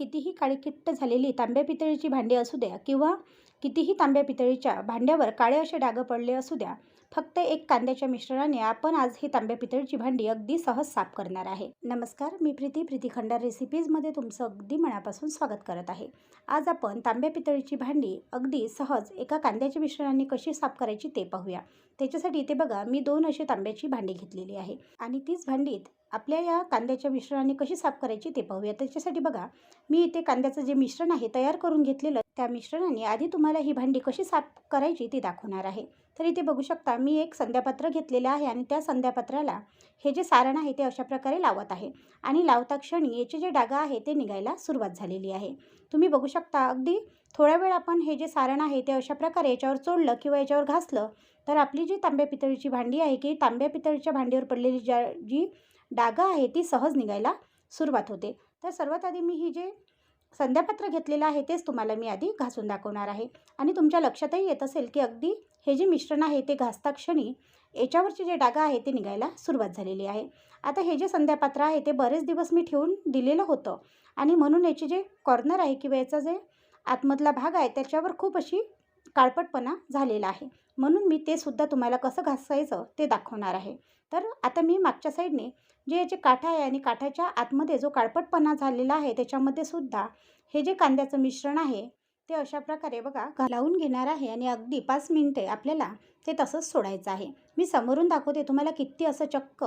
कितीही काळीकिट्ट झालेली तांब्या पितळीची भांडी असू द्या किंवा कितीही तांब्या पितळीच्या भांड्यावर काळे असे डाग पडले असू द्या फक्त एक कांद्याच्या मिश्रणाने आपण आज ही तांब्या पितळीची भांडी अगदी सहज साफ करणार आहे. नमस्कार मी प्रीती प्रीती खंडार रेसिपीजमध्ये तुमचं अगदी मनापासून स्वागत करत आहे. आज आपण तांब्या पितळीची भांडी अगदी सहज एका कांद्याच्या मिश्रणाने कशी साफ करायची ते पाहूया. त्याच्यासाठी इथे बघा मी दोन अशी तांब्याची भांडी घेतलेली आहे आणि तीच भांडीत आपल्या या कांद्याच्या मिश्रणाने कशी साफ करायची ते पाहूया. त्याच्यासाठी बघा मी इथे कांद्याचं जे मिश्रण आहे तयार करून घेतलेलं त्या मिश्रणाने आधी तुम्हाला ही भांडी कशी साफ करायची ती दाखवणार आहे. तर इथे बघू शकता मी एक संध्यापत्र घेतलेलं आहे आणि त्या संध्यापत्राला हे जे सारण आहे ते अशा प्रकारे लावत आहे. आणि लावता क्षणी याचे जे डागा आहे ते निघायला सुरुवात झालेली आहे. तुम्ही बघू शकता अगदी थोड्या वेळ आपण हे जे सारण आहे ते अशा प्रकारे याच्यावर चोडलं किंवा याच्यावर घासलं तर आपली जी तांब्या पितळीची भांडी आहे की तांब्या पितळीच्या भांडीवर पडलेली ज्या जी डागा आहे ती सहज निघायला सुरुवात होते. तर सर्वात आधी मी ही जे संध्यापत्र घेतलेलं आहे तेच तुम्हाला मी आधी घासून दाखवणार आहे. आणि तुमच्या लक्षातही येत असेल की अगदी हे जे मिश्रण आहे ते घासता क्षणी याच्यावरचे जे डागा आहे ते निघायला सुरुवात झालेली आहे. आता हे जे संध्यापात्र आहे ते बरेच दिवस मी ठेवून दिलेलं होतं. आणि म्हणून याचे जे कॉर्नर आहे किंवा याचा जे आतमधला भाग आहे त्याच्यावर खूप अशी काळपटपणा झालेला आहे. म्हणून मी ते सुद्धा तुम्हाला कसं घासायचं ते दाखवणार आहे. तर आता मी मागच्या साईडने जे याचे काठा आहे आणि काठाच्या आतमध्ये जो काळपटपणा झालेला आहे त्याच्यामध्ये सुद्धा हे जे कांद्याचं मिश्रण आहे ते अशा प्रकारे बघा घालावून घेणार आहे आणि अगदी पाच मिनटे आपल्याला ते तसंच सोडायचं आहे. मी समोरून दाखवते तुम्हाला किती असं चक्क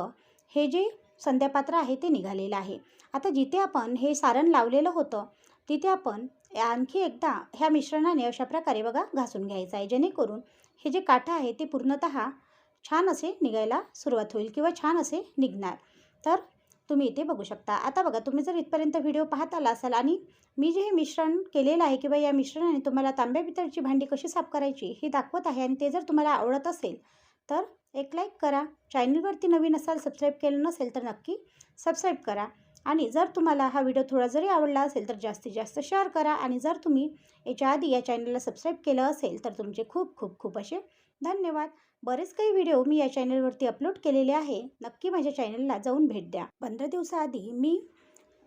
हे जे संध्यापात्र आहे ते निघालेलं आहे. आता जिथे आपण हे सारण लावलेलं होतं तिथे आपण आणखी एकदा ह्या मिश्रणाने अशा प्रकारे बघा घासून घ्यायचं आहे. जेणेकरून हे जे काठं आहे ते पूर्णतः छान असे निघायला सुरुवात होईल किंवा छान असे निघणार. तर तुम्ही इथे बघू शकता. आता बघा तुम्ही जर इथपर्यंत व्हिडिओ पाहत आला असाल आणि मी जे हे मिश्रण केलेलं आहे किंवा या मिश्रणाने तुम्हाला तांब्या पितळची भांडी कशी साफ करायची हे दाखवत आहे आणि ते जर तुम्हाला आवडत असेल तर एक लाईक करा. चॅनलवरती नवीन असाल सबस्क्राईब केलं नसेल तर नक्की सबस्क्राईब करा. आणि जर तुम्हाला हा व्हिडिओ थोडा जरी आवडला असेल तर जास्तीत जास्त शेअर करा. आणि जर तुम्ही याच्या आधी या चॅनलला सबस्क्राईब केलं असेल तर तुमचे खूप खूप खूप असे धन्यवाद. बरेच काही व्हिडिओ मी या चॅनलवरती अपलोड केलेले आहे. नक्की माझ्या चॅनलला जाऊन भेट द्या. पंधरा दिवसाआधी मी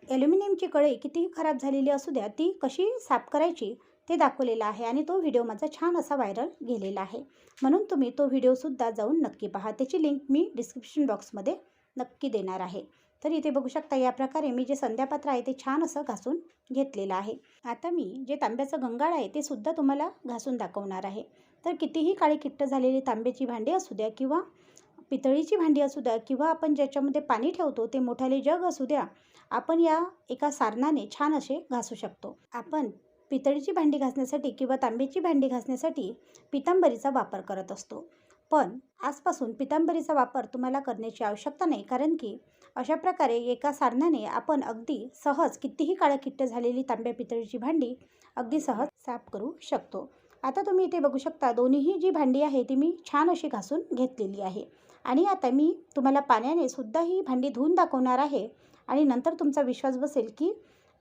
ॲल्युमिनियमची कढई कितीही खराब झालेली असू द्या ती कशी साफ करायची ते दाखवलेलं आहे आणि तो व्हिडिओ माझा छान असा व्हायरल गेलेला आहे. म्हणून तुम्ही तो व्हिडिओसुद्धा जाऊन नक्की पहा. त्याची लिंक मी डिस्क्रिप्शन बॉक्समध्ये नक्की देणार आहे. तर इथे बघू शकता या प्रकारे मी जे संध्यापत्र आहे ते छान असं घासून घेतलेलं आहे. आता मी जे तांब्याचं गंगाळ आहे ते सुद्धा तुम्हाला घासून दाखवणार आहे. तर कितीही काळी किट्ट झालेली तांब्याची भांडी असू द्या किंवा पितळीची भांडी असू द्या किंवा आपण ज्याच्यामध्ये पाणी ठेवतो ते मोठाले जग असू द्या आपण या एका सारणाने छान असे घासू शकतो. आपण पितळीची भांडी घासण्यासाठी किंवा तांब्याची भांडी घासण्यासाठी पितांबरीचा वापर करत असतो. पण आजपासून पितांबरीचा वापर तुम्हाला करण्याची आवश्यकता नाही कारण की अशा प्रकारे एका सारणाने आपण अगदी सहज कितीही काळ्याकिट्ट झालेली तांब्या पितळीची भांडी अगदी सहज साफ करू शकतो. आता तुम्ही इथे बघू शकता दोन्हीही जी भांडी आहे ती मी छान अशी घासून घेतलेली आहे. आणि आता मी तुम्हाला पाण्याने सुद्धा ही भांडी धुवून दाखवणार आहे. आणि नंतर तुमचा विश्वास बसेल की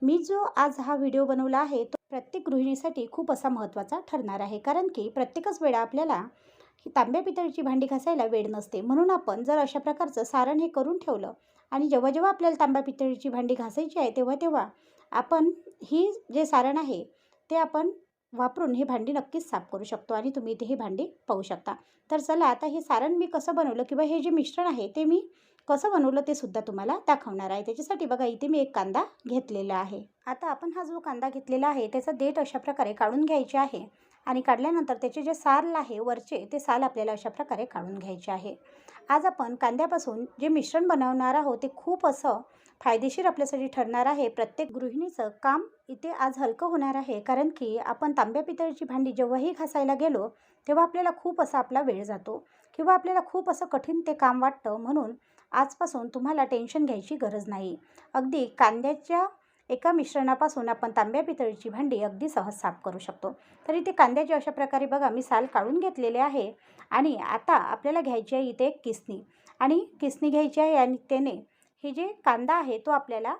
मी जो आज हा व्हिडिओ बनवला आहे तो प्रत्येक गृहिणीसाठी खूप असा महत्त्वाचा ठरणार आहे. कारण की प्रत्येकच वेळा आपल्याला ही तांब्या पितळीची भांडी घासायला वेळ नसते. म्हणून आपण जर अशा प्रकारचं सारण हे करून ठेवलं आणि जेव्हा जेव्हा आपल्याला तांब्या पितळीची भांडी घासायची आहे तेव्हा तेव्हा आपण ही जे सारण आहे ते आपण वापरून ही भांडी नक्कीच साफ करू शकतो आणि तुम्ही इथे ही भांडी पाहू शकता. तर चला आता हे सारण मी कसं बनवलं किंवा हे जे मिश्रण आहे ते मी कसं बनवलं ते सुद्धा तुम्हाला दाखवणार आहे. त्याच्यासाठी बघा इथे मी एक कांदा घेतलेला आहे. आता आपण हा जो कांदा घेतलेला आहे त्याचा देठ अशा प्रकारे काढून घ्यायचे आहे आणि काढल्यानंतर त्याचे जे साल आहे वरचे ते साल आपल्याला अशा प्रकारे काढून घ्यायचे आहे. आज आपण कांद्यापासून जे मिश्रण बनवणार आहोत ते खूप असं फायदेशीर आपल्यासाठी ठरणार आहे. प्रत्येक गृहिणीचं काम इथे आज हलकं होणार आहे कारण की आपण तांब्या पितळीची भांडी जेव्हाही घासायला गेलो तेव्हा आपल्याला खूप असा आपला वेळ जातो किंवा आपल्याला खूप असं कठीण ते काम वाटतं. म्हणून आजपासून तुम्हाला टेन्शन घ्यायची गरज नाही. अगदी कांद्याच्या एका मिश्रणापासून आपण तांब्या पितळीची भांडी अगदी सहज साफ करू शकतो. तर इथे कांद्याचे अशा प्रकारे बघा मी साल काढून घेतलेले आहे आणि आता आपल्याला घ्यायची आहे इथे एक किसणी आणि किसणी घ्यायची आहे आणि त्याने हे जे कांदा आहे तो आपल्याला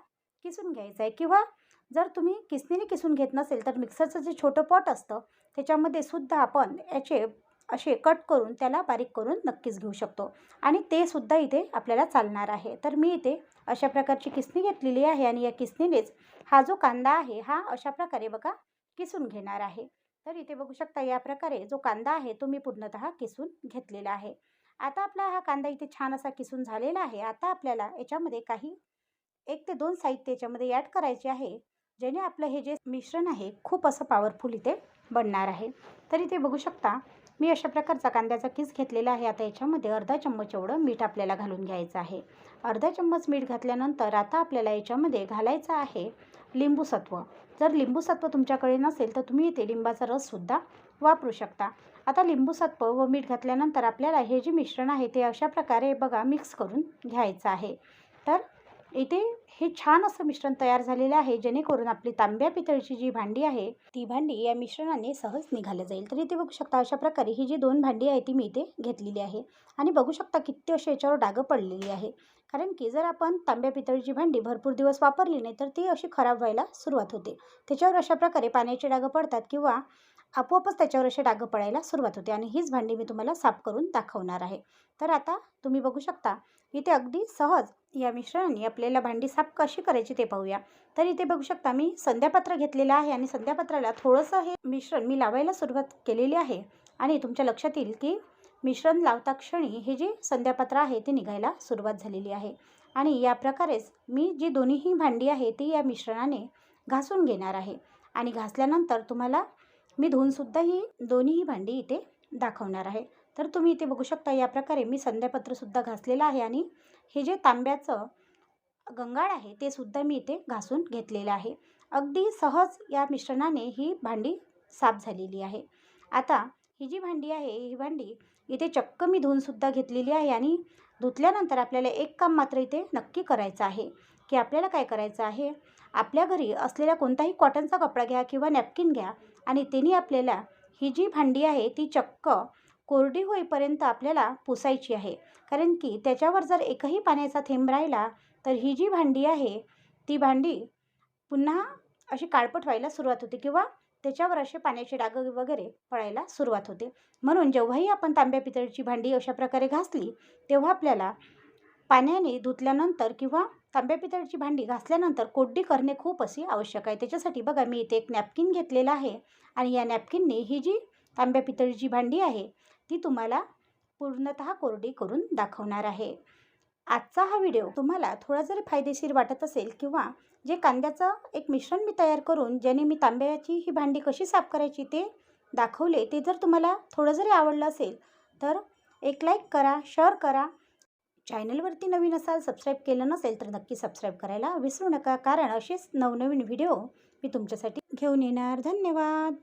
किसून घ्यायचा आहे. किंवा जर तुम्ही किसणीने किसून घेत नसेल तर मिक्सरचं जे छोटं पॉट असतं त्याच्यामध्ये सुद्धा आपण याचे असे कट करून त्याला बारीक करून नक्कीच घेऊ शकतो. आणि ते सुद्धा इथे आपल्याला चालणार आहे. तर मी इथे अशा प्रकारची किसणी घेतलेली आहे आणि या किसणीनेच हा जो कांदा आहे हा अशा प्रकारे बघा किसून घेणार आहे. तर इथे बघू शकता या प्रकारे जो कांदा आहे तो मी पूर्णतः किसून घेतलेला आहे. आता आपला हा कांदा इथे छान असा किसून झालेला आहे. आता आपल्याला याच्यामध्ये काही एक ते दोन साहित्य याच्यामध्ये ॲड करायचे आहे जेणे आपलं हे जे मिश्रण आहे खूप असं पॉवरफुल इथे बनणार आहे. तर इथे बघू शकता मी अशा प्रकारचा कांद्याचा किस घेतलेला आहे. आता याच्यामध्ये अर्धा चम्मच एवढं मीठ आपल्याला घालून घ्यायचं आहे. अर्धा चम्मच मीठ घातल्यानंतर आता आपल्याला याच्यामध्ये घालायचं आहे लिंबूसत्व. जर लिंबूसत्व तुमच्याकडे नसेल तर तुम्ही इथे लिंबाचा रससुद्धा वापरू शकता. आता लिंबूसत्व व मीठ घातल्यानंतर आपल्याला हे जे मिश्रण आहे ते अशा प्रकारे बघा मिक्स करून घ्यायचं आहे. तर इथे हे छान असं मिश्रण तयार झालेलं आहे जेणेकरून आपली तांब्या पितळची जी भांडी आहे ती भांडी या मिश्रणाने सहज निघाल्या जाईल. तर इथे बघू शकता अशा प्रकारे ही जी दोन भांडी आहे ती मी इथे घेतलेली आहे. आणि बघू शकता किती अशी याच्यावर डागं पडलेली आहे. कारण की जर आपण तांब्या पितळीची भांडी भरपूर दिवस वापरली नाही तर ती अशी खराब व्हायला सुरुवात होते. त्याच्यावर अशा प्रकारे पाण्याचे डागं पडतात किंवा आपोआपच त्याच्यावर असे डागं पडायला सुरुवात होते. आणि हीच भांडी मी तुम्हाला साफ करून दाखवणार आहे. तर आता तुम्ही बघू शकता इथे अगदी सहज या मिश्रणाने आपल्याला भांडी साफ कशी करायची ते पाहूया. तर इथे बघू शकता मी संध्यापत्र घेतलेलं आहे आणि संध्यापत्राला थोडंसं हे मिश्रण मी लावायला सुरुवात केलेली आहे. आणि तुमच्या लक्षात येईल की मिश्रण लावता क्षणी हे जे संध्यापत्र आहे ते निघायला सुरुवात झालेली आहे. आणि या प्रकारेच मी जी दोन्हीही भांडी आहे ती या मिश्रणाने घासून घेणार आहे. आणि घासल्यानंतर तुम्हाला मी धुवूनसुद्धा ही दोन्हीही भांडी इथे दाखवणार आहे. तर तुम्ही इथे बघू शकता या प्रकारे मी संध्यापत्रसुद्धा घासलेलं आहे आणि हे जे तांब्याचं गंगाळ आहे ते सुद्धा मी इथे घासून घेतलेलं आहे. अगदी सहज या मिश्रणाने ही भांडी साफ झालेली आहे. आता ही जी भांडी आहे ही भांडी इथे चक्क मी धुवूनसुद्धा घेतलेली आहे आणि धुतल्यानंतर आपल्याला एक काम मात्र इथे नक्की करायचं आहे की आपल्याला काय करायचं आहे? आपल्या घरी असलेला कोणताही कॉटनचा कपडा घ्या किंवा नॅपकिन घ्या आणि त्यांनी आपल्याला ही जी भांडी आहे ती चक्क कोरडी होईपर्यंत आपल्याला पुसायची आहे. कारण की त्याच्यावर जर एकही पाण्याचा थेंब राहिला तर ही जी भांडी आहे ती भांडी पुन्हा अशी काळपट व्हायला सुरुवात होते किंवा त्याच्यावर असे पाण्याचे डाग वगैरे पडायला सुरुवात होते. म्हणून जेव्हाही आपण तांब्या पितळीची भांडी अशा प्रकारे घासली तेव्हा आपल्याला पाण्याने धुतल्यानंतर किंवा तांब्या पितळची भांडी घासल्यानंतर कोरडी करणे खूप अशी आवश्यक आहे. त्याच्यासाठी बघा मी इथे एक नॅपकिन घेतलेलं आहे आणि या नॅपकिनने ही जी तांब्या पितळीची भांडी आहे. ती तुम्हाला पूर्णतः कोरडी करून दाखवणार आहे. आजचा हा व्हिडिओ तुम्हाला थोडा जरी फायदेशीर वाटत असेल किंवा जे कांद्याचं एक मिश्रण मी तयार करून ज्याने मी तांब्याची ही भांडी कशी साफ करायची ते दाखवले ते जर तुम्हाला थोडं जरी आवडलं असेल तर एक लाईक करा शेअर करा. चॅनलवरती नवीन असाल सबस्क्राईब केलं नसेल तर नक्की सबस्क्राईब करायला विसरू नका. कारण असेच नवनवीन व्हिडिओ मी तुमच्यासाठी घेऊन येणार. धन्यवाद!